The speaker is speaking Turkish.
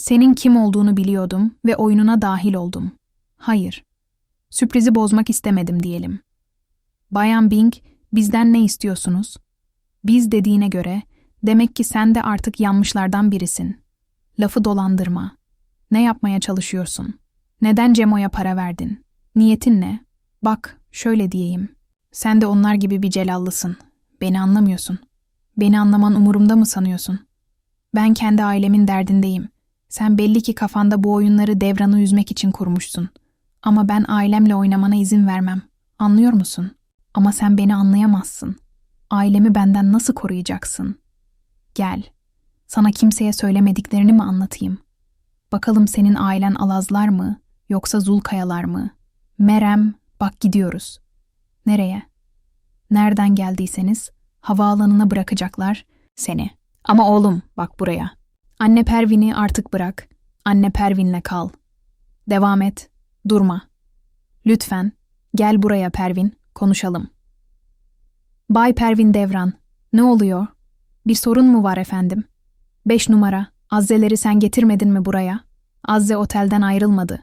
Senin kim olduğunu biliyordum ve oyununa dahil oldum. Hayır. Sürprizi bozmak istemedim diyelim. Bayan Bing, bizden ne istiyorsunuz? Biz dediğine göre, demek ki sen de artık yanmışlardan birisin. Lafı dolandırma. Ne yapmaya çalışıyorsun? Neden Cemo'ya para verdin? Niyetin ne? Bak, şöyle diyeyim. Sen de onlar gibi bir celallısın. Beni anlamıyorsun. Beni anlaman umurumda mı sanıyorsun? Ben kendi ailemin derdindeyim. Sen belli ki kafanda bu oyunları devranı üzmek için kurmuşsun. Ama ben ailemle oynamana izin vermem. Anlıyor musun? Ama sen beni anlayamazsın. Ailemi benden nasıl koruyacaksın? Gel. Sana kimseye söylemediklerini mi anlatayım? Bakalım senin ailen Alazlar mı yoksa Zulkayalar mı? Merem, bak gidiyoruz. Nereye? Nereden geldiyseniz havaalanına bırakacaklar seni. Ama oğlum bak buraya. Anne Pervin'i artık bırak. Anne Pervin'le kal. Devam et. Durma. Lütfen gel buraya Pervin, konuşalım. Bay Pervin Devran, ne oluyor? Bir sorun mu var efendim? Beş numara, Azze'leri sen getirmedin mi buraya? Azze otelden ayrılmadı.